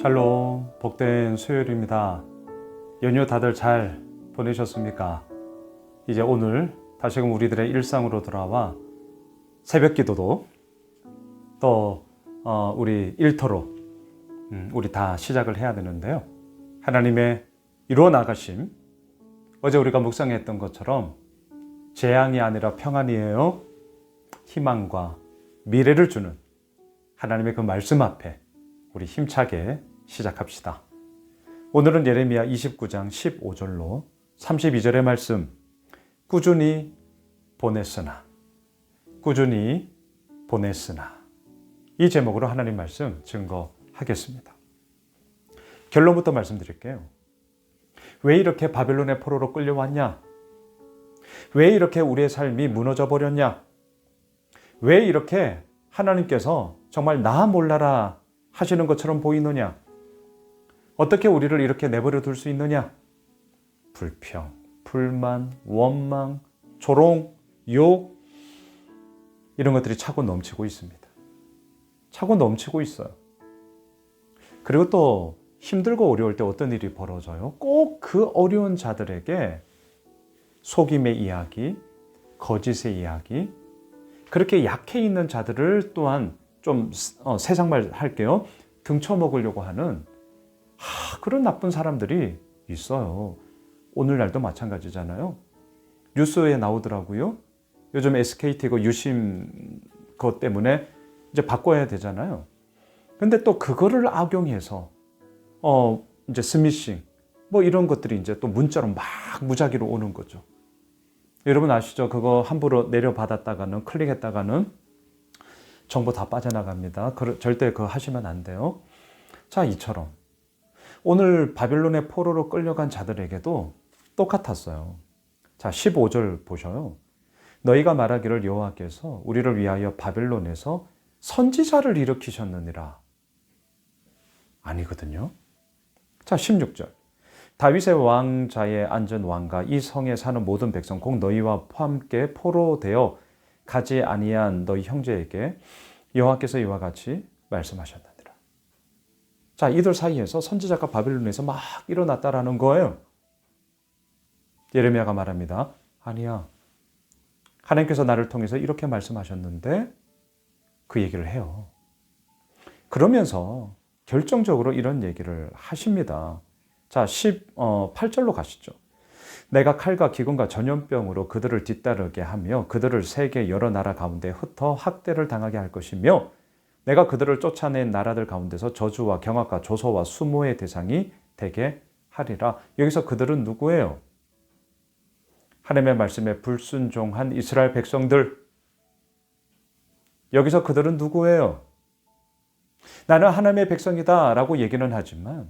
샬롬, 복된 수요일입니다. 연휴 다들 잘 보내셨습니까? 이제 오늘 다시금 우리들의 일상으로 돌아와 새벽 기도도 또 어, 우리 일터로 음, 우리 다 시작을 해야 되는데요. 하나님의 이루어 나가심 어제 우리가 묵상했던 것처럼 재앙이 아니라 평안이에요. 희망과 미래를 주는 하나님의 그 말씀 앞에 우리 힘차게 시작합시다. 오늘은 예레미야 29장 15절로 32절의 말씀 꾸준히 보냈으나 꾸준히 보냈으나 이 제목으로 하나님 말씀 증거하겠습니다. 결론부터 말씀드릴게요. 왜 이렇게 바벨론의 포로로 끌려왔냐? 왜 이렇게 우리의 삶이 무너져 버렸냐? 왜 이렇게 하나님께서 정말 나 몰라라 하시는 것처럼 보이느냐? 어떻게 우리를 이렇게 내버려 둘 수 있느냐? 불평, 불만, 원망, 조롱, 욕 이런 것들이 차고 넘치고 있습니다. 차고 넘치고 있어요. 그리고 또 힘들고 어려울 때 어떤 일이 벌어져요? 꼭 그 어려운 자들에게 속임의 이야기, 거짓의 이야기, 그렇게 약해 있는 자들을 또한 좀 어, 세상말 할게요. 등쳐 먹으려고 하는 하, 그런 나쁜 사람들이 있어요. 오늘날도 마찬가지잖아요. 뉴스에 나오더라고요. 요즘 SKT 그 유심 것 때문에 이제 바꿔야 되잖아요. 근데 또 그거를 악용해서 어 이제 스미싱 뭐 이런 것들이 이제 또 문자로 막 무작위로 오는 거죠. 여러분 아시죠? 그거 함부로 내려받았다가는 클릭했다가는 정보 다 빠져나갑니다. 절대 그거 하시면 안 돼요. 자, 이처럼 오늘 바빌론의 포로로 끌려간 자들에게도 똑같았어요. 자, 15절 보셔요. 너희가 말하기를 여호와께서 우리를 위하여 바벨론에서 선지자를 일으키셨느니라. 아니거든요. 자, 16절. 다윗의 왕자에 앉은 왕과 이 성에 사는 모든 백성 곧 너희와 함께 포로되어 가지 아니한 너희 형제에게 여호와께서 이와 같이 말씀하셨느니라. 자, 이들 사이에서 선지자가 바빌론에서 막 일어났다라는 거예요. 예레미야가 말합니다. 아니야. 하나님께서 나를 통해서 이렇게 말씀하셨는데 그 얘기를 해요. 그러면서 결정적으로 이런 얘기를 하십니다. 자, 18절로 가시죠. 내가 칼과 기근과 전염병으로 그들을 뒤따르게 하며 그들을 세계 여러 나라 가운데 흩어 학대를 당하게 할 것이며 내가 그들을 쫓아낸 나라들 가운데서 저주와 경악과 조소와 수모의 대상이 되게 하리라. 여기서 그들은 누구예요? 하나님의 말씀에 불순종한 이스라엘 백성들. 여기서 그들은 누구예요? 나는 하나님의 백성이다 라고 얘기는 하지만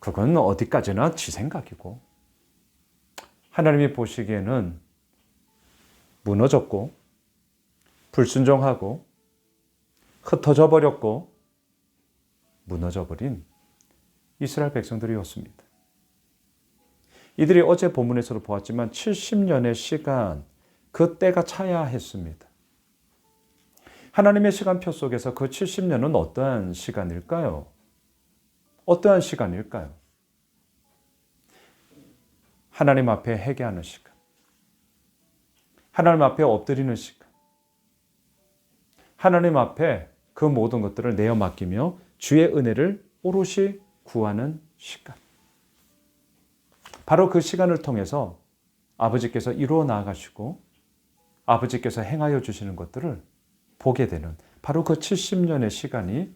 그건 어디까지나 지 생각이고 하나님이 보시기에는 무너졌고 불순종하고 흩어져 버렸고 무너져 버린 이스라엘 백성들이었습니다. 이들이 어제 본문에서도 보았지만 70년의 시간 그 때가 차야 했습니다. 하나님의 시간표 속에서 그 70년은 어떠한 시간일까요? 어떠한 시간일까요? 하나님 앞에 회개하는 시간. 하나님 앞에 엎드리는 시간. 하나님 앞에 그 모든 것들을 내어 맡기며 주의 은혜를 오롯이 구하는 시간. 바로 그 시간을 통해서 아버지께서 이루어 나가시고 아버지께서 행하여 주시는 것들을 보게 되는 바로 그 70년의 시간이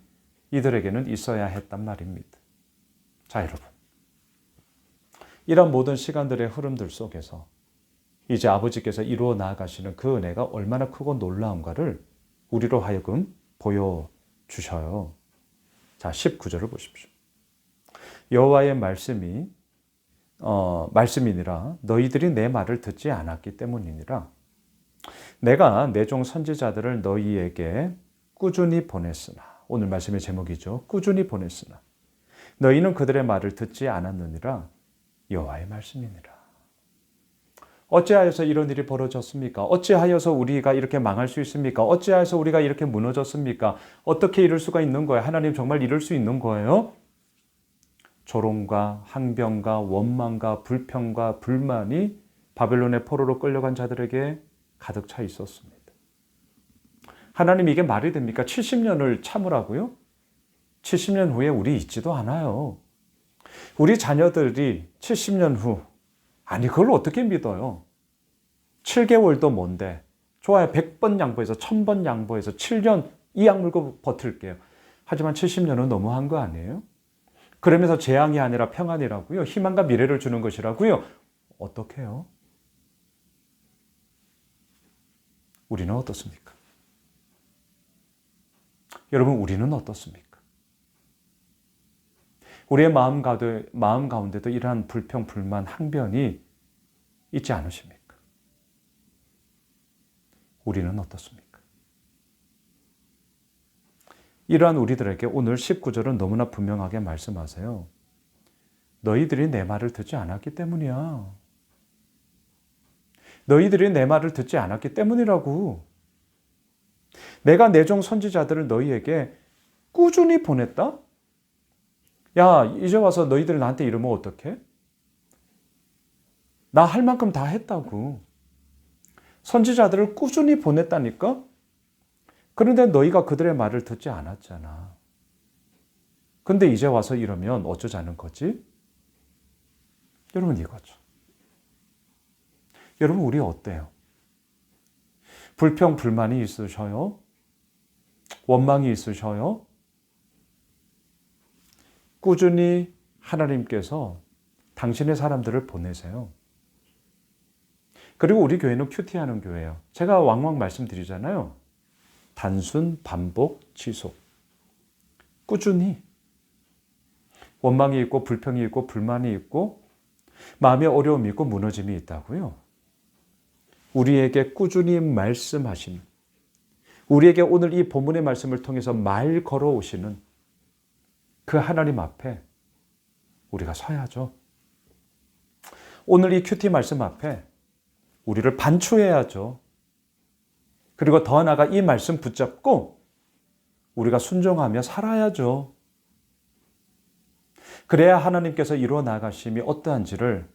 이들에게는 있어야 했단 말입니다. 자, 여러분. 이런 모든 시간들의 흐름들 속에서 이제 아버지께서 이루어 나가시는 그 은혜가 얼마나 크고 놀라운가를 우리로 하여금 보여주셔요. 자, 19절을 보십시오. 여호와의 말씀이 어, 말씀이니라 너희들이 내 말을 듣지 않았기 때문이니라 내가 내 종 선지자들을 너희에게 꾸준히 보냈으나 오늘 말씀의 제목이죠. 꾸준히 보냈으나 너희는 그들의 말을 듣지 않았느니라 여호와의 말씀이니라. 어찌하여서 이런 일이 벌어졌습니까? 어찌하여서 우리가 이렇게 망할 수 있습니까? 어찌하여서 우리가 이렇게 무너졌습니까? 어떻게 이럴 수가 있는 거예요? 하나님 정말 이럴 수 있는 거예요? 조롱과 항변과 원망과 불평과 불만이 바벨론의 포로로 끌려간 자들에게 가득 차 있었습니다. 하나님 이게 말이 됩니까? 70년을 참으라고요? 70년 후에 우리 있지도 않아요. 우리 자녀들이 70년 후, 아니, 그걸 어떻게 믿어요? 7개월도 뭔데? 좋아요. 100번 양보해서, 1000번 양보해서, 7년 이 약물고 버틸게요. 하지만 70년은 너무한 거 아니에요? 그러면서 재앙이 아니라 평안이라고요? 희망과 미래를 주는 것이라고요? 어떻게 해요? 우리는 어떻습니까? 여러분, 우리는 어떻습니까? 우리의 마음, 가운데, 마음 가운데도 이러한 불평, 불만, 항변이 있지 않으십니까? 우리는 어떻습니까? 이러한 우리들에게 오늘 19절은 너무나 분명하게 말씀하세요. 너희들이 내 말을 듣지 않았기 때문이야. 너희들이 내 말을 듣지 않았기 때문이라고. 내가 내종 선지자들을 너희에게 꾸준히 보냈다? 야, 이제 와서 너희들 나한테 이러면 어떡해? 나 할 만큼 다 했다고. 선지자들을 꾸준히 보냈다니까? 그런데 너희가 그들의 말을 듣지 않았잖아. 근데 이제 와서 이러면 어쩌자는 거지? 여러분 이거죠. 여러분 우리 어때요? 불평 불만이 있으셔요? 원망이 있으셔요? 꾸준히 하나님께서 당신의 사람들을 보내세요. 그리고 우리 교회는 큐티하는 교회예요. 제가 왕왕 말씀드리잖아요. 단순, 반복, 지속. 꾸준히. 원망이 있고, 불평이 있고, 불만이 있고, 마음의 어려움이 있고, 무너짐이 있다고요. 우리에게 꾸준히 말씀하신, 우리에게 오늘 이 본문의 말씀을 통해서 말 걸어오시는 그 하나님 앞에 우리가 서야죠. 오늘 이 큐티 말씀 앞에 우리를 반추해야죠. 그리고 더 나아가 이 말씀 붙잡고 우리가 순종하며 살아야죠. 그래야 하나님께서 이루어 나가심이 어떠한지를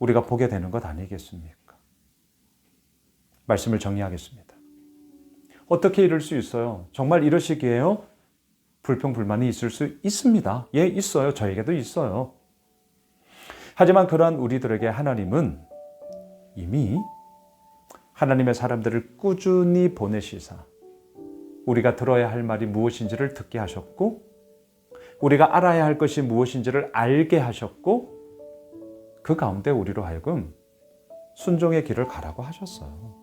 우리가 보게 되는 것 아니겠습니까? 말씀을 정리하겠습니다. 어떻게 이럴 수 있어요? 정말 이러시기에요? 불평, 불만이 있을 수 있습니다. 예, 있어요. 저에게도 있어요. 하지만 그러한 우리들에게 하나님은 이미 하나님의 사람들을 꾸준히 보내시사 우리가 들어야 할 말이 무엇인지를 듣게 하셨고 우리가 알아야 할 것이 무엇인지를 알게 하셨고 그 가운데 우리로 하여금 순종의 길을 가라고 하셨어요.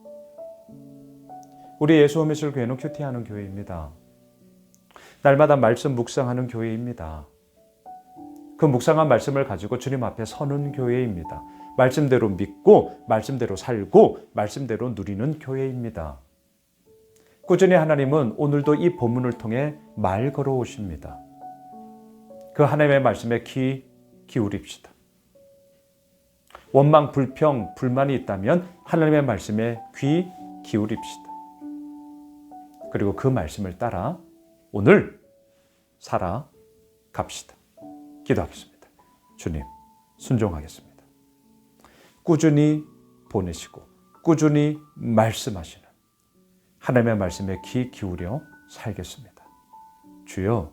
우리 예수홈미술 교회는 큐티하는 교회입니다. 날마다 말씀 묵상하는 교회입니다. 그 묵상한 말씀을 가지고 주님 앞에 서는 교회입니다. 말씀대로 믿고 말씀대로 살고 말씀대로 누리는 교회입니다. 꾸준히 하나님은 오늘도 이 본문을 통해 말 걸어 오십니다. 그 하나님의 말씀에 귀 기울입시다. 원망, 불평, 불만이 있다면 하나님의 말씀에 귀 기울입시다. 그리고 그 말씀을 따라 오늘 살아갑시다. 기도하겠습니다. 주님, 순종하겠습니다. 꾸준히 보내시고 꾸준히 말씀하시는 하나님의 말씀에 귀 기울여 살겠습니다. 주여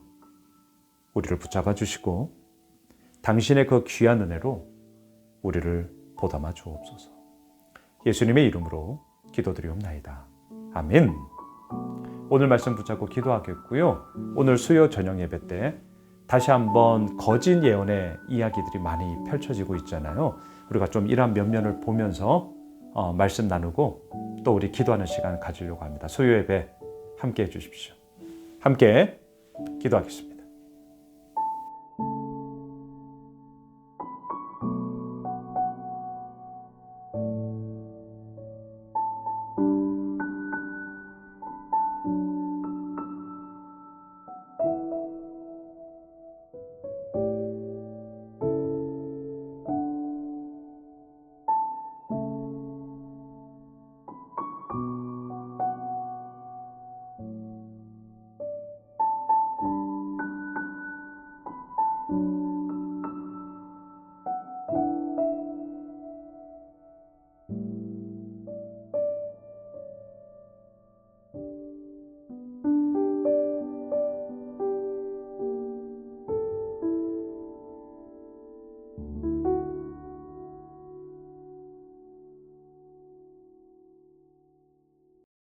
우리를 붙잡아 주시고 당신의 그 귀한 은혜로 우리를 보담아 주옵소서. 예수님의 이름으로 기도드리옵나이다. 아멘. 오늘 말씀 붙잡고 기도하겠고요. 오늘 수요 저녁 예배 때 다시 한번 거짓 예언의 이야기들이 많이 펼쳐지고 있잖아요. 우리가 좀 이러한 면면을 보면서 어, 말씀 나누고 또 우리 기도하는 시간 가지려고 합니다. 소요 예배 함께 해 주십시오. 함께 기도하겠습니다.